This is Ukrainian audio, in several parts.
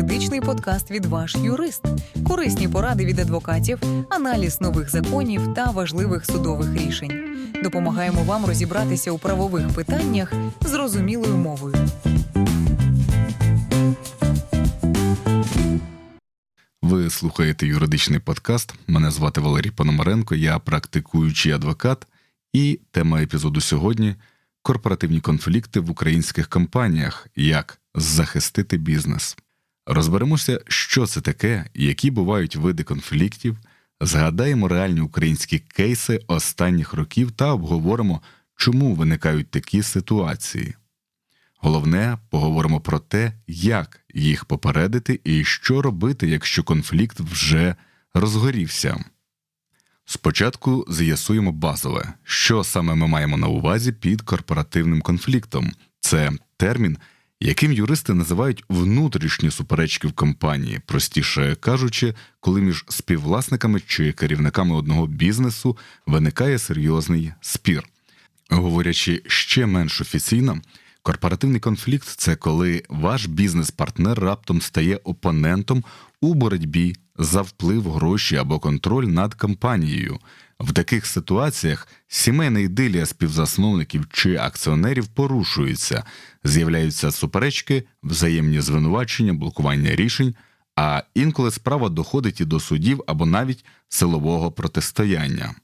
юридичний подкаст від ваш юрист, корисні поради від адвокатів, аналіз нових законів та важливих судових рішень. Допомагаємо вам розібратися у правових питаннях зрозумілою мовою. Ви слухаєте юридичний подкаст. Мене звати Валерій Пономаренко, я практикуючий адвокат, і тема епізоду сьогодні корпоративні конфлікти в українських компаніях, як захистити бізнес. Розберемося, що це таке, які бувають види конфліктів, згадаємо реальні українські кейси останніх років та обговоримо, чому виникають такі ситуації. Головне, поговоримо про те, як їх попередити і що робити, якщо конфлікт вже розгорівся. Спочатку з'ясуємо базове, що саме ми маємо на увазі під корпоративним конфліктом. Це термін, яким юристи називають внутрішні суперечки в компанії, простіше кажучи, коли між співвласниками чи керівниками одного бізнесу виникає серйозний спір. Говорячи ще менш офіційно, корпоративний конфлікт це коли ваш бізнес-партнер раптом стає опонентом у боротьбі за вплив, гроші або контроль над компанією. В таких ситуаціях сімейна ідилія співзасновників чи акціонерів порушується, з'являються суперечки, взаємні звинувачення, блокування рішень, а інколи справа доходить і до судів або навіть силового протистояння.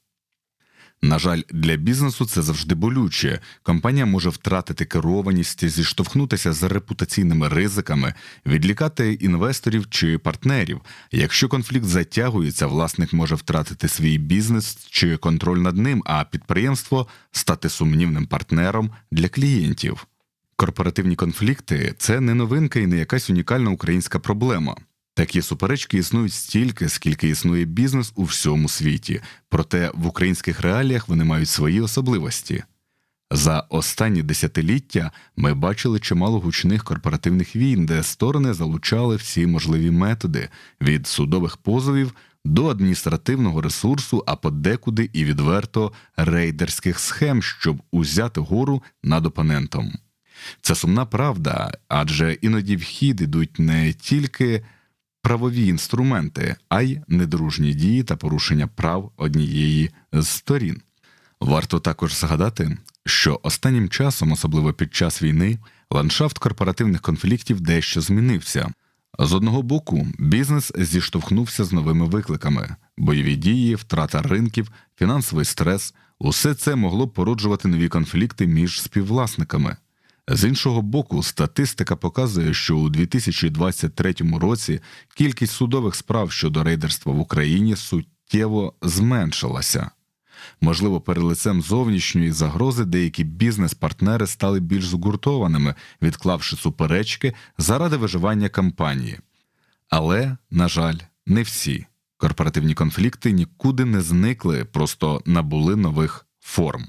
На жаль, для бізнесу це завжди болюче. Компанія може втратити керованість, зіштовхнутися з репутаційними ризиками, відлікати інвесторів чи партнерів. Якщо конфлікт затягується, власник може втратити свій бізнес чи контроль над ним, а підприємство стати сумнівним партнером для клієнтів. Корпоративні конфлікти це не новинка і не якась унікальна українська проблема. Такі суперечки існують стільки, скільки існує бізнес у всьому світі, проте в українських реаліях вони мають свої особливості. За останні десятиліття ми бачили чимало гучних корпоративних війн, де сторони залучали всі можливі методи від судових позовів до адміністративного ресурсу, а подекуди і відверто рейдерських схем, щоб узяти гору над опонентом. Це сумна правда, адже іноді в хід ідуть не тільки правові інструменти, а й недружні дії та порушення прав однієї з сторін. Варто також згадати, що останнім часом, особливо під час війни, ландшафт корпоративних конфліктів дещо змінився. З одного боку, бізнес зіштовхнувся з новими викликами: бойові дії, втрата ринків, фінансовий стрес усе це могло породжувати нові конфлікти між співвласниками. З іншого боку, статистика показує, що у 2023 році кількість судових справ щодо рейдерства в Україні суттєво зменшилася. Можливо, перед лицем зовнішньої загрози деякі бізнес-партнери стали більш згуртованими, відклавши суперечки заради виживання компанії. Але, на жаль, не всі корпоративні конфлікти нікуди не зникли, просто набули нових форм.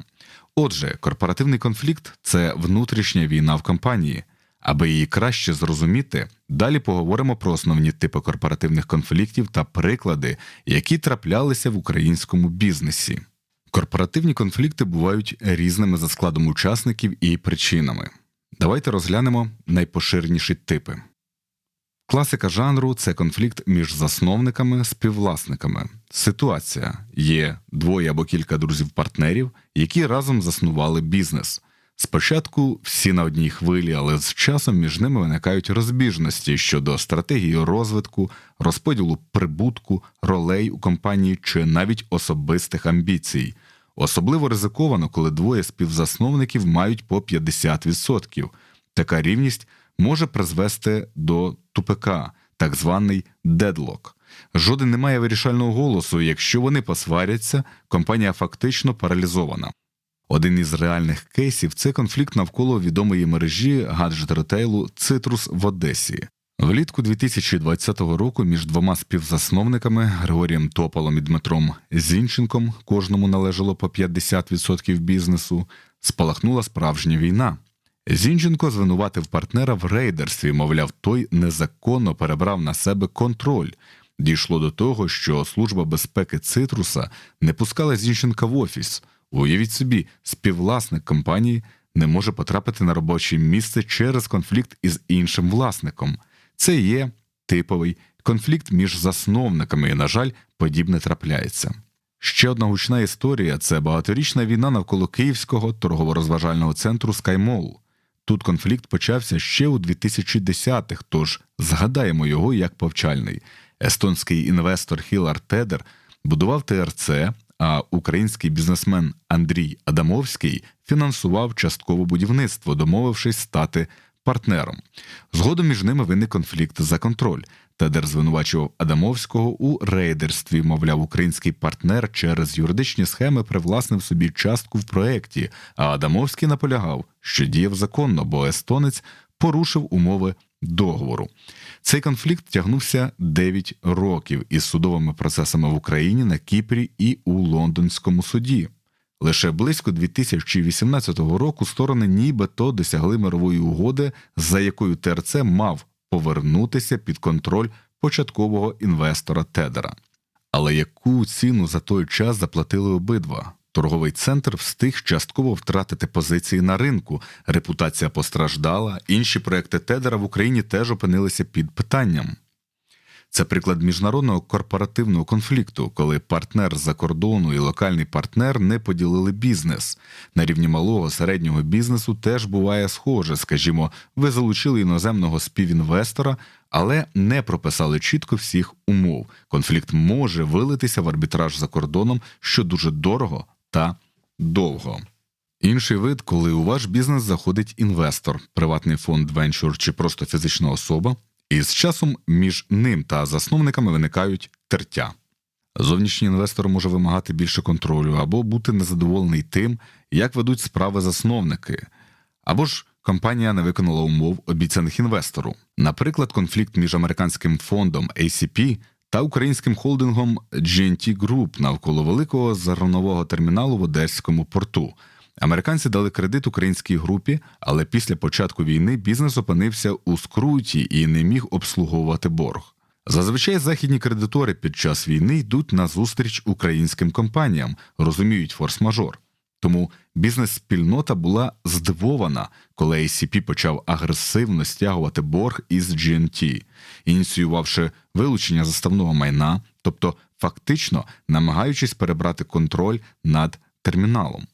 Отже, корпоративний конфлікт це внутрішня війна в компанії. Аби її краще зрозуміти, далі поговоримо про основні типи корпоративних конфліктів та приклади, які траплялися в українському бізнесі. Корпоративні конфлікти бувають різними за складом учасників і причинами. Давайте розглянемо найпоширеніші типи. Класика жанру це конфлікт між засновниками співвласниками. Ситуація є двоє або кілька друзів-партнерів, які разом заснували бізнес. Спочатку всі на одній хвилі, але з часом між ними виникають розбіжності щодо стратегії розвитку, розподілу прибутку, ролей у компанії чи навіть особистих амбіцій. Особливо ризиковано, коли двоє співзасновників мають по 50%. Така рівність може призвести до тупика, так званий дедлок. Жоден не має вирішального голосу, якщо вони посваряться, компанія фактично паралізована. Один із реальних кейсів це конфлікт навколо відомої мережі гаджет ретейлу Цитрус в Одесі. Влітку 2020 року між двома співзасновниками Григорієм Тополом і Дмитром Зінченком, кожному належало по 50% бізнесу, спалахнула справжня війна. Зінченко звинуватив партнера в рейдерстві, мовляв, той незаконно перебрав на себе контроль. Дійшло до того, що служба безпеки Цитруса не пускала Зінченка в офіс. Уявіть собі, співвласник компанії не може потрапити на робоче місце через конфлікт із іншим власником. Це є типовий конфлікт між засновниками, і, на жаль, подібне трапляється. Ще одна гучна історія це багаторічна війна навколо київського торгово-розважального центру SkyMall. Тут конфлікт почався ще у 2010-х, тож згадаємо його як повчальний. Естонський інвестор Хілар Тедер будував ТРЦ, а український бізнесмен Андрій Адамовський фінансував часткове будівництво, домовившись стати партнером. Згодом між ними виник конфлікт за контроль. Тедер звинувачував Адамовського у рейдерстві, мовляв, український партнер через юридичні схеми привласнив собі частку в проєкті, а Адамовський наполягав, що діяв законно, бо естонець порушив умови договору. Цей конфлікт тягнувся 9 років із судовими процесами в Україні на Кіпрі і у Лондонському суді. Лише близько 2018 року сторони нібито досягли мирової угоди, за якою ТРЦ мав повернутися під контроль початкового інвестора Тедера. Але яку ціну за той час заплатили обидва? Торговий центр встиг частково втратити позиції на ринку, репутація постраждала, інші проекти Тедера в Україні теж опинилися під питанням. Це приклад міжнародного корпоративного конфлікту, коли партнер з-за кордону і локальний партнер не поділили бізнес. На рівні малого середнього бізнесу теж буває схоже. Скажімо, ви залучили іноземного співінвестора, але не прописали чітко всіх умов. Конфлікт може вилитися в арбітраж за кордоном, що дуже дорого та довго. Інший вид, коли у ваш бізнес заходить інвестор, приватний фонд венчур чи просто фізична особа, і з часом між ним та засновниками виникають тертя. Зовнішній інвестор може вимагати більше контролю або бути незадоволений тим, як ведуть справи засновники, або ж компанія не виконала умов обіцяних інвестору. Наприклад, конфлікт між американським фондом ACP та українським холдингом GNT Group навколо великого зернового терміналу в Одеському порту. Американці дали кредит українській групі, але після початку війни бізнес опинився у скруті і не міг обслуговувати борг. Зазвичай західні кредитори під час війни йдуть на зустріч українським компаніям, розуміють форс-мажор. Тому бізнес-спільнота була здивована, коли ACP почав агресивно стягувати борг із GNT, ініціювавши вилучення заставного майна, тобто фактично намагаючись перебрати контроль над терміналом.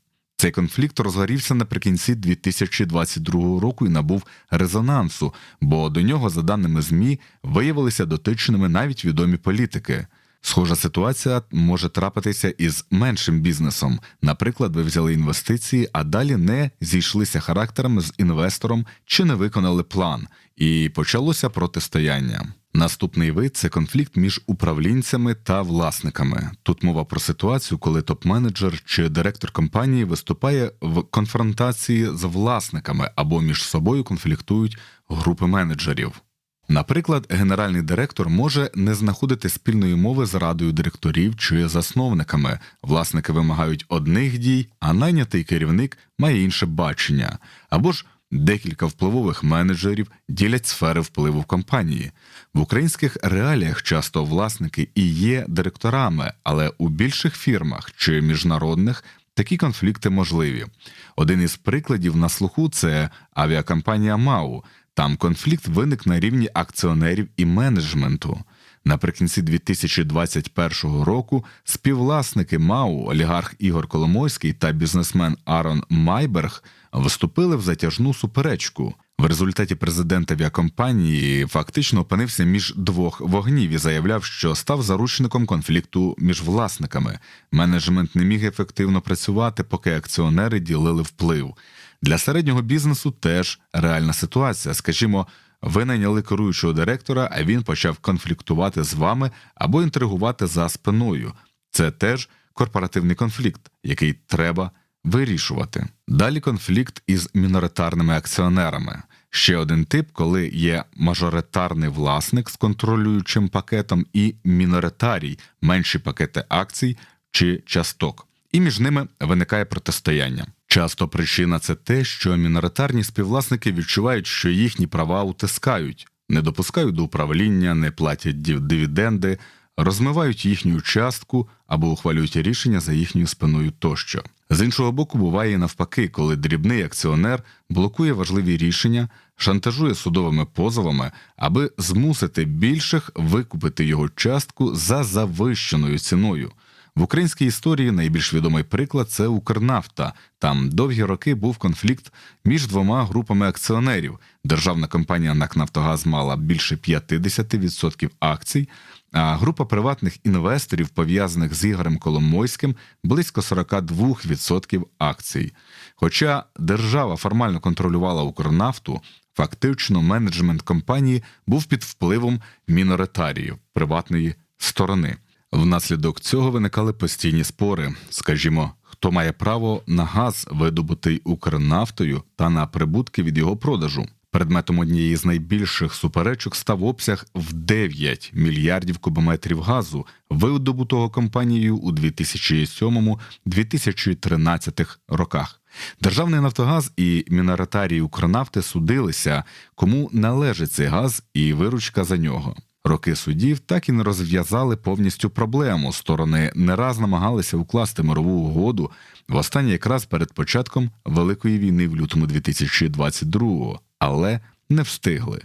Цей конфлікт розгорівся наприкінці 2022 року і набув резонансу, бо до нього, за даними ЗМІ, виявилися дотичними навіть відомі політики. Схожа ситуація може трапитися із меншим бізнесом. Наприклад, ви взяли інвестиції, а далі не зійшлися характерами з інвестором чи не виконали план, і почалося протистояння. Наступний вид це конфлікт між управлінцями та власниками. Тут мова про ситуацію, коли топ-менеджер чи директор компанії виступає в конфронтації з власниками або між собою конфліктують групи менеджерів. Наприклад, генеральний директор може не знаходити спільної мови з радою директорів чи засновниками. Власники вимагають одних дій, а найнятий керівник має інше бачення, або ж декілька впливових менеджерів ділять сфери впливу в компанії. В українських реаліях часто власники і є директорами, але у більших фірмах чи міжнародних такі конфлікти можливі. Один із прикладів на слуху це авіакомпанія МАУ. Там конфлікт виник на рівні акціонерів і менеджменту. Наприкінці 2021 року співвласники МАУ, олігарх Ігор Коломойський та бізнесмен Арон Майберг вступили в затяжну суперечку. В результаті президент авіакомпанії фактично опинився між двох вогнів і заявляв, що став заручником конфлікту між власниками. Менеджмент не міг ефективно працювати, поки акціонери ділили вплив. Для середнього бізнесу теж реальна ситуація. Скажімо, ви найняли керуючого директора, а він почав конфліктувати з вами або інтригувати за спиною. Це теж корпоративний конфлікт, який треба вирішувати. Далі конфлікт із міноритарними акціонерами. Ще один тип, коли є мажоритарний власник з контролюючим пакетом і міноритарій, менші пакети акцій чи часток. І між ними виникає протистояння. Часто причина це те, що міноритарні співвласники відчувають, що їхні права утискають, не допускають до управління, не платять дивіденди, розмивають їхню частку або ухвалюють рішення за їхньою спиною тощо. З іншого боку, буває і навпаки, коли дрібний акціонер блокує важливі рішення, шантажує судовими позовами, аби змусити більших викупити його частку за завищеною ціною. В українській історії найбільш відомий приклад це Укрнафта. Там довгі роки був конфлікт між двома групами акціонерів. Державна компанія НАК «Нафтогаз» мала більше 50% акцій, а група приватних інвесторів, пов'язаних з Ігорем Коломойським, близько 42% акцій. Хоча держава формально контролювала Укрнафту, фактично менеджмент компанії був під впливом міноритаріїв приватної сторони. Внаслідок цього виникали постійні спори. Скажімо, хто має право на газ, видобутий Укрнафтою, та на прибутки від його продажу. Предметом однієї з найбільших суперечок став обсяг в 9 мільярдів кубометрів газу, видобутого компанією у 2007-2013 роках. Державний Нафтогаз і міноритарії Укрнафти судилися, кому належить цей газ і виручка за нього. Роки судів так і не розв'язали повністю проблему. Сторони не раз намагалися укласти мирову угоду востаннє якраз перед початком Великої війни в лютому 2022-го, але не встигли.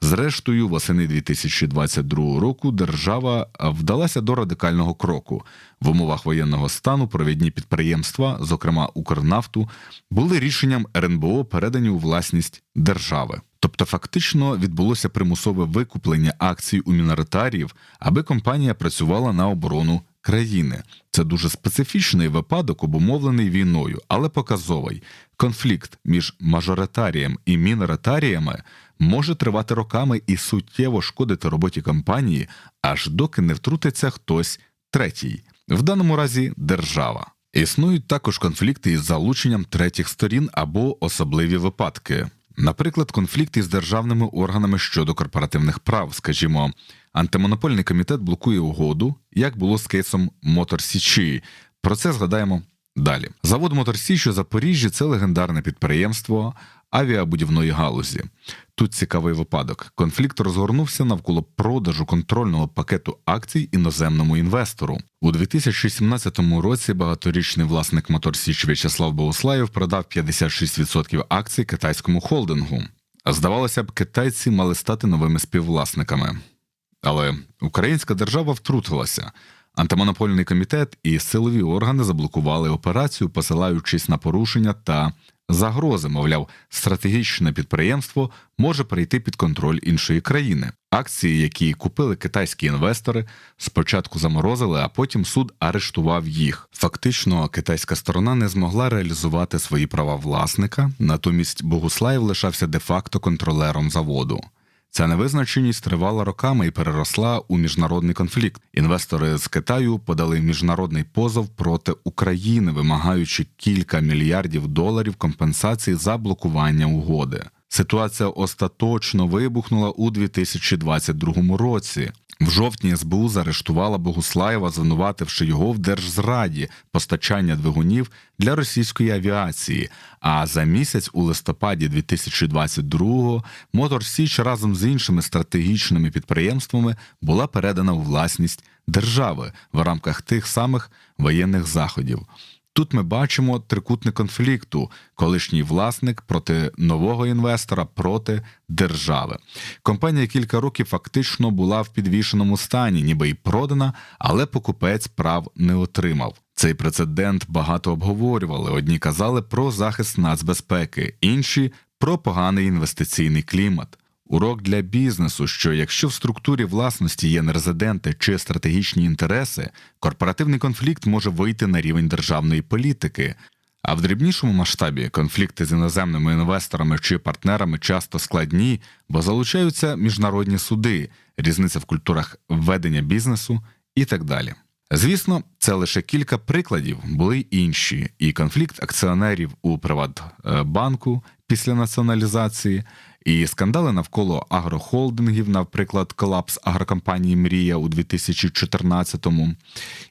Зрештою, восени 2022 року держава вдалася до радикального кроку. В умовах воєнного стану провідні підприємства, зокрема Укрнафту, були рішенням РНБО передані у власність держави. Тобто, фактично відбулося примусове викуплення акцій у міноритаріїв, аби компанія працювала на оборону країни. Це дуже специфічний випадок, обумовлений війною, але показовий. Конфлікт між мажоритарієм і міноритаріями може тривати роками і суттєво шкодити роботі компанії, аж доки не втрутиться хтось третій, в даному разі держава. Існують також конфлікти із залученням третіх сторін або особливі випадки. Наприклад, конфлікт із державними органами щодо корпоративних прав, скажімо, антимонопольний комітет блокує угоду, як було з кейсом Мотор Січі. Про це згадаємо далі. Завод Мотор Січ у Запоріжжі це легендарне підприємство авіабудівної галузі. Тут цікавий випадок. Конфлікт розгорнувся навколо продажу контрольного пакету акцій іноземному інвестору. У 2017 році багаторічний власник Мотор Січ В'ячеслав Богуслаєв продав 56% акцій китайському холдингу. Здавалося б, китайці мали стати новими співвласниками. Але українська держава втрутилася. Антимонопольний комітет і силові органи заблокували операцію, посилаючись на порушення та загрози. Мовляв, стратегічне підприємство може перейти під контроль іншої країни. Акції, які купили китайські інвестори, спочатку заморозили, а потім суд арештував їх. Фактично, китайська сторона не змогла реалізувати свої права власника, натомість Богуслаєв лишався де-факто контролером заводу. Ця невизначеність тривала роками і переросла у міжнародний конфлікт. Інвестори з Китаю подали міжнародний позов проти України, вимагаючи кілька мільярдів доларів компенсації за блокування угоди. Ситуація остаточно вибухнула у 2022 році. В жовтні СБУ заарештувала Богуслаєва, звинувативши його в держзраді постачання двигунів для російської авіації. А за місяць у листопаді 2022-го Мотор Січ разом з іншими стратегічними підприємствами була передана у власність держави в рамках тих самих воєнних заходів. Тут ми бачимо трикутник конфлікту: колишній власник проти нового інвестора проти держави. Компанія кілька років фактично була в підвішеному стані, ніби й продана, але покупець прав не отримав. Цей прецедент багато обговорювали. Одні казали про захист нацбезпеки, інші про поганий інвестиційний клімат. Урок для бізнесу, що якщо в структурі власності є нерезиденти чи стратегічні інтереси, корпоративний конфлікт може вийти на рівень державної політики. А в дрібнішому масштабі конфлікти з іноземними інвесторами чи партнерами часто складні, бо залучаються міжнародні суди, різниця в культурах ведення бізнесу і так далі. Звісно, це лише кілька прикладів, були інші, і конфлікт акціонерів у Приватбанку після націоналізації, і скандали навколо агрохолдингів, наприклад, колапс агрокомпанії Мрія у 2014-му,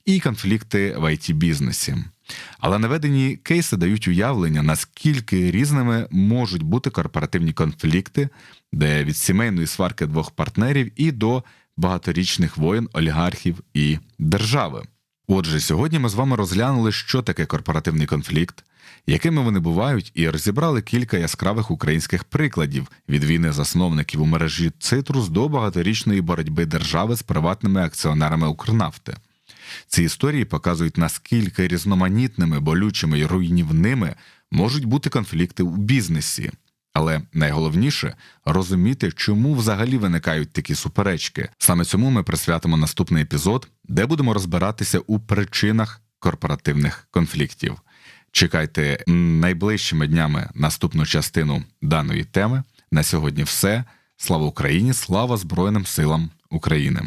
і конфлікти в it бізнесі. Але наведені кейси дають уявлення, наскільки різними можуть бути корпоративні конфлікти, де від сімейної сварки двох партнерів і до багаторічних воєн олігархів і держави. Отже, сьогодні ми з вами розглянули, що таке корпоративний конфлікт, якими вони бувають, і розібрали кілька яскравих українських прикладів від війни засновників у мережі Цитрус до багаторічної боротьби держави з приватними акціонерами Укрнафти. Ці історії показують, наскільки різноманітними, болючими і руйнівними можуть бути конфлікти у бізнесі. Але найголовніше розуміти, чому взагалі виникають такі суперечки. Саме цьому ми присвятимо наступний епізод, де будемо розбиратися у причинах корпоративних конфліктів. Чекайте найближчими днями наступну частину даної теми. На сьогодні все. Слава Україні! Слава Збройним силам України!